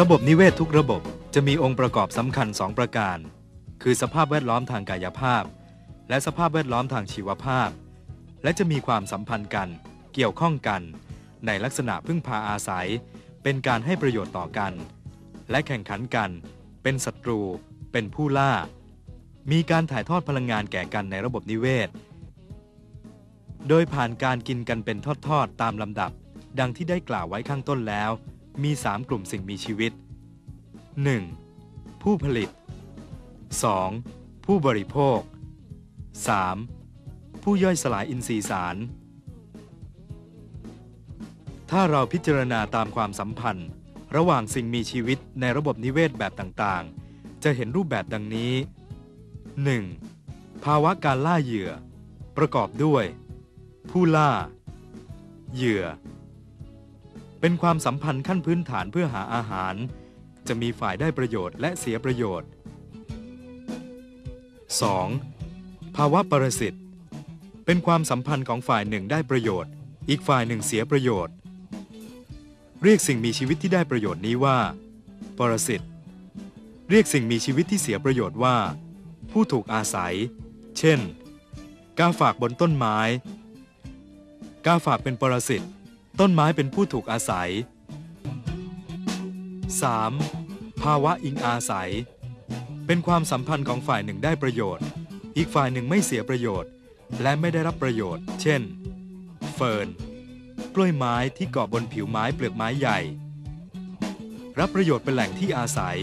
ระบบนิเวศทุกระบบจะมีองค์ประกอบสำคัญ 2 ประการ คือสภาพแวดล้อมทางกายภาพ และสภาพแวดล้อมทางชีวภาพ และจะมีความสัมพันธ์กัน เกี่ยวข้องกัน ในลักษณะพึ่งพาอาศัย เป็นการให้ประโยชน์ต่อกัน และแข่งขันกัน เป็นศัตรู เป็นผู้ล่า มีการถ่ายทอดพลังงานแก่กันในระบบนิเวศ โดยผ่านการกินกันเป็นทอดๆตามลำดับ ดังที่ได้กล่าวไว้ข้างต้นแล้ว มี 3 กลุ่มสิ่งมีชีวิต 1. ผู้ผลิต 2. ผู้บริโภค 3. ผู้ย่อยสลายอินทรีย์สาร ถ้าเราพิจารณาตามความสัมพันธ์ ระหว่างสิ่งมีชีวิตในระบบนิเวศแบบต่างๆ จะเห็นรูปแบบดังนี้ 1. ภาวะการล่าเหยื่อ ประกอบด้วย ผู้ล่า เหยื่อ เป็นความสัมพันธ์ขั้นพื้นฐานเพื่อหาอาหาร จะมีฝ่ายได้ประโยชน์และเสียประโยชน์ 2. ภาวะปรสิตเป็นความสัมพันธ์ของฝ่ายหนึ่งได้ประโยชน์ อีกฝ่ายหนึ่งเสียประโยชน์ เรียกสิ่งมีชีวิตที่ได้ประโยชน์นี้ว่า ปรสิตเรียกสิ่งมีชีวิตที่เสียประโยชน์ว่า ผู้ถูกอาศัย เช่น กาฝากบนต้นไม้ กาฝากเป็นปรสิต ต้นไม้เป็นผู้ถูกอาศัย 3. ภาวะอิงอาศัย เป็นความสัมพันธ์ของฝ่ายหนึ่งได้ประโยชน์ อีกฝ่ายหนึ่งไม่เสียประโยชน์ และไม่ได้รับประโยชน์ เช่น เฟิร์นกล้วยไม้ที่เกาะบนผิวไม้เปลือกไม้ใหญ่ รับประโยชน์เป็นแหล่งที่อาศัย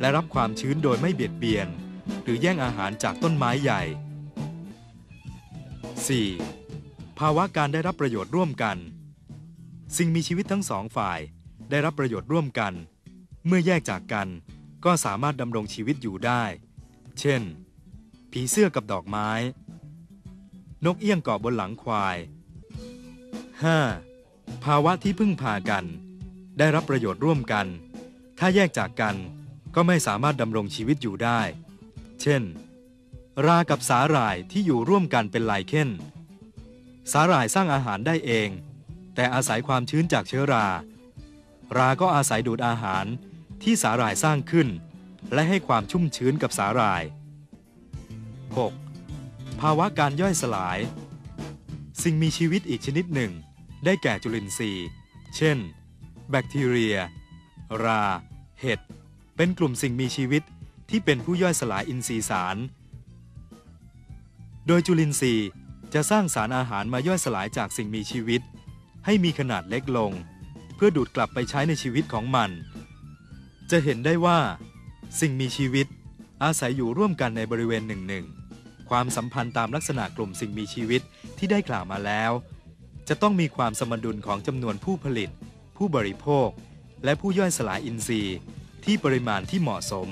และรับความชื้นโดยไม่เบียดเบียน หรือแย่งอาหารจากต้นไม้ใหญ่ 4. ภาวะการได้รับประโยชน์ร่วมกัน สิ่งมีชีวิตทั้งสองฝ่ายได้รับประโยชน์ร่วมกัน เมื่อแยกจากกันก็สามารถดำรงชีวิตอยู่ได้ เช่น ผีเสื้อกับดอกไม้ นกเอี้ยงเกาะบนหลังควาย 5. ภาวะที่พึ่งพากัน ได้รับประโยชน์ร่วมกัน ถ้าแยกจากกันก็ไม่สามารถดำรงชีวิตอยู่ได้ เช่น รากับสาหร่ายที่อยู่ร่วมกันเป็นลายเค้น สาหร่ายสร้างอาหารได้เอง แต่อาศัยความชื้นจากเชื้อรา ราก็อาศัยดูดอาหารที่สาหร่ายสร้างขึ้น และให้ความชุ่มชื้นกับสาหร่าย 6. ภาวะการย่อยสลาย สิ่งมีชีวิตอีกชนิดหนึ่ง ได้แก่จุลินทรีย์ เช่น แบคทีเรีย รา เห็ด เป็นกลุ่มสิ่งมีชีวิตที่เป็นผู้ย่อยสลายอินทรีย์สาร โดยจุลินทรีย์จะสร้างสารอาหารมาย่อยสลายจากสิ่งมีชีวิต ให้มีขนาดเล็กลง เพื่อดูดกลับไปใช้ในชีวิตของมัน จะเห็นได้ว่า สิ่งมีชีวิต อาศัยอยู่ร่วมกันในบริเวณหนึ่งหนึ่งความสัมพันธ์ตามลักษณะกลุ่มสิ่งมีชีวิตที่ได้กล่าวมาแล้ว จะต้องมีความสมดุลของจำนวนผู้ผลิต ผู้บริโภค และผู้ย่อยสลายอินทรีย์ ที่ปริมาณที่เหมาะสม